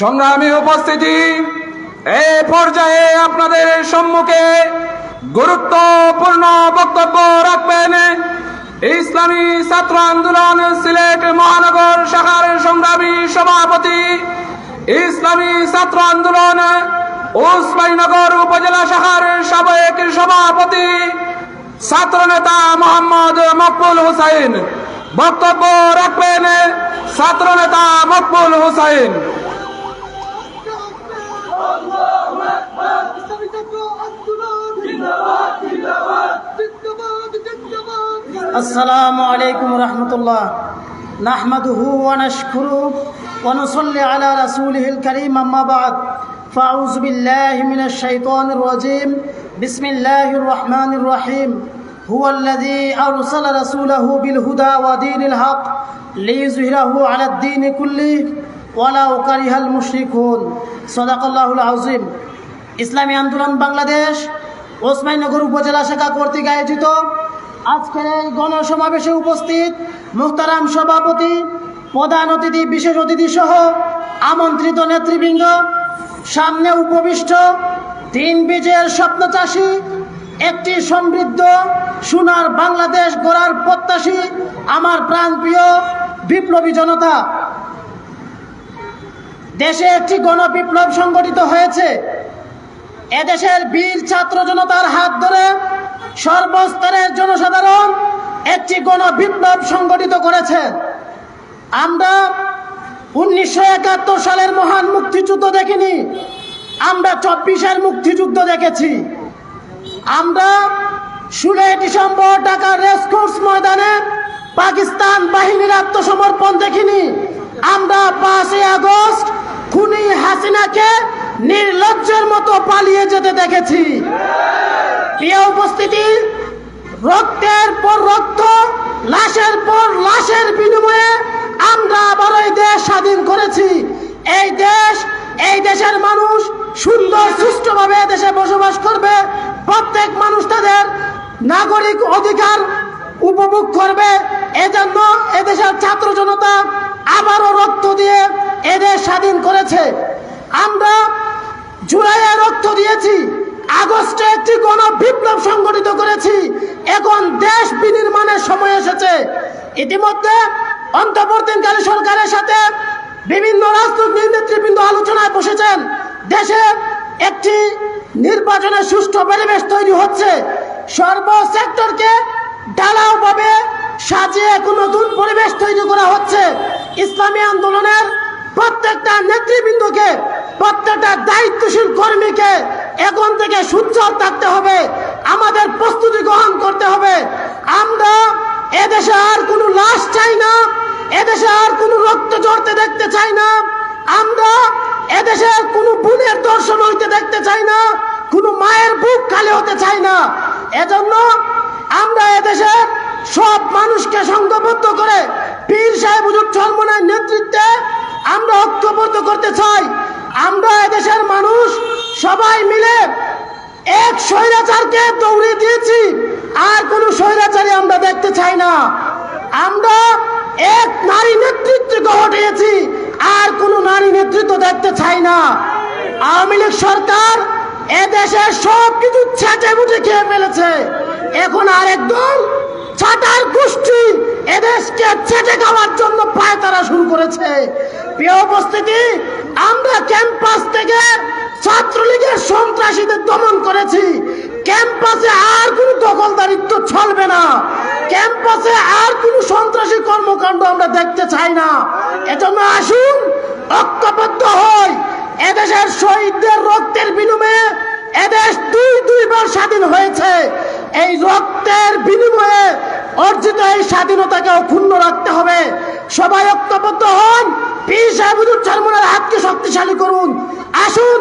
সংগ্রামী উপস্থিতি, এ পর্যায়ে আপনাদের সম্মুখে গুরুত্বপূর্ণ বক্তব্য রাখবেন। ইসলামী ছাত্র আন্দোলন সিলেট মহানগর শাখার সংগ্রামী সভাপতি, ইসলামী ছাত্র আন্দোলন ওসমাইনগর উপজেলা শাখার সাবেক সভাপতি, ছাত্র নেতা মোহাম্মদ মকবুল হুসাইন। বক্তব্য রাখবেন ছাত্র নেতা মকবুল হুসাইন ইসলামী ছাত্র আন্দোলন জিন্দাবাদ জিন্দাবাদ জিন্দাবাদ জিন্দাবাদ السلام عليكم ورحمة الله نحمده ونشكره ونصلي على رسوله الكريم أما بعد فأعوذ بالله من الشيطان الرجيم بسم الله الرحمن الرحيم هو الذي أرسل رسوله بالهدى ودين الحق ليظهره على الدين كله ولو كره المشركون صدق الله العظيم ইসলামী আন্দোলন বাংলাদেশ ওসমাইনগর উপজেলা শাখা কর্তৃক আয়োজিত আজকের এই গণসমাবেশে উপস্থিত মুখতারাম সভাপতি, প্রধান অতিথি, বিশেষ অতিথি সহ আমন্ত্রিত নেতৃবৃন্দ, সামনে উপবিষ্ট তিন বীজের স্বপ্নচাষী একটি সমৃদ্ধ সোনার বাংলাদেশ গড়ার প্রত্যাশী আমার প্রাণপ্রিয় বিপ্লবী জনতা। দেশে একটি গণবিপ্লব সংগঠিত হয়েছে। এদেশের বীর ছাত্র জনতার হাত ধরে সর্বস্তরের জনসাধারণ একটি গণবিপ্লব সংগঠিত করেছে। আমরা উনিশশো একাত্তর সালের মহান মুক্তিযুদ্ধ দেখিনি, আমরা চব্বিশের মুক্তিযুদ্ধ দেখেছি। আমরা ষোলোই ডিসেম্বর ঢাকার রেসকোর্স ময়দানে পাকিস্তান বাহিনীর আত্মসমর্পণ আমরা পাঁচই আগস্ট খুনি হাসিনাকে নির্লজ্জের মতো পালিয়ে যেতে দেখেছি। প্রিয় উপস্থিতি, রক্তের পর রক্ত, লাশের পর লাশের বিনিময়ে আমরা আবার এই দেশ স্বাধীন করেছি। এই দেশ, এই দেশের মানুষ সুন্দর, সুষ্ঠুভাবে দেশে বসবাস করবে। প্রত্যেক মানুষ তাদের নাগরিক অধিকার উপভোগ করবে। এজন্য এদেশের ছাত্র জনতা আবারও রক্ত দিয়ে এদের স্বাধীন করেছে। আমরা জুলাইয়ে রক্ত দিয়েছি, আগস্টে একটি গণ বিপ্লব সংগঠিত করেছি। এখন দেশ বিনির্মাণের সময় এসেছে। ইতিমধ্যে অন্তর্বর্তীকালী সরকারের সাথে বিভিন্ন রাজনৈতিক নেতৃবৃন্দ আলোচনায় বসেছেন। দেশে একটি নির্বাচনের সুষ্ঠু পরিবেশ তৈরি হচ্ছে। সর্ব সেক্টরকে ঢালাওভাবে সাজিয়ে এক নতুন পরিবেশ তৈরি করা হচ্ছে। ইসলামী আন্দোলনের প্রত্যেকটা নেতৃবৃন্দকে, প্রত্যেকটা দায়িত্বশীল কর্মীকে এখন থেকে সুচ্ছল থাকতে হবে। আমাদের প্রস্তুতি গ্রহণ করতে হবে। আমরা এদেশে আর কোনো লাশ চাই না, এদেশে আর কোনো রক্ত জড়তে দেখতে চাই না। আমরা এদেশে কোনো বোনের দর্শন হইতে দেখতে চাই না। কোনো মায়ের বুক খালি হতে চাই না। এজন্য আমরা এদেশের সব মানুষকে সংঘবদ্ধ করে পীর সাহেব হুজুর চরমনের নেতৃত্বে আমরা ঐক্যবদ্ধ করতে চাই। আমরা এদেশের মানুষ সবাই মিলে এক স্বৈরাচারকে দৌড়ে দিয়েছি। আর কোনো স্বৈরাচারী আমরা দেখতে চাই না। আমরা এক নারী নেতৃত্বকে হটিয়েছি। আর কোনো নারী নেতৃত্ব দেখতে চাই না। আওয়ামী লীগ সরকার এদেশের সব কিছু ছেঁচে বুঝে খেয়ে ফেলেছে। এখন আর একদম ছাটার গোষ্ঠী এদেশকে ছেটে খাওয়ার জন্য পায়তারা শুরু করেছে। প্রিয় উপস্থিতি, আমরা ক্যাম্পাস থেকে ছাত্রলীগের সন্ত্রাসীদের দমন করেছি। ক্যাম্পাসে আর কোনো দখলদারিত্ব চলবে না। ক্যাম্পাসে আর কোনো সন্ত্রাসী কর্মকাণ্ড আমরা দেখতে চাই না। এজন্য আসুন, ঐক্যবদ্ধ হই। এদেশের শহীদদের রক্তের বিনিময়ে এদেশ দুই দুইবার স্বাধীন হয়েছে। এই রক্তের বিনিময়ে অর্জিত এই স্বাধীনতাকে অক্ষুণ্ণ রাখতে হবে। সবাই ঐক্যবদ্ধ হন। পীর সাহেবুদ্দুর চরমনের হাতকে শক্তিশালী করুন। আসুন,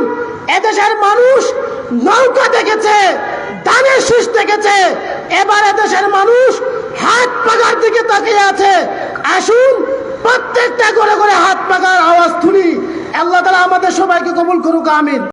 এদেশের মানুষ নৌকা দেখেছে, দানের শীষ দেখেছে। এবার এদেশের মানুষ হাত পাকার দিকে তাকিয়ে আছে। আসুন, প্রত্যেকটা করে করে হাত পাকার আওয়াজ তুলি আল্লাহ তালা আমাদের সবাইকে কবুল করুক আমিন।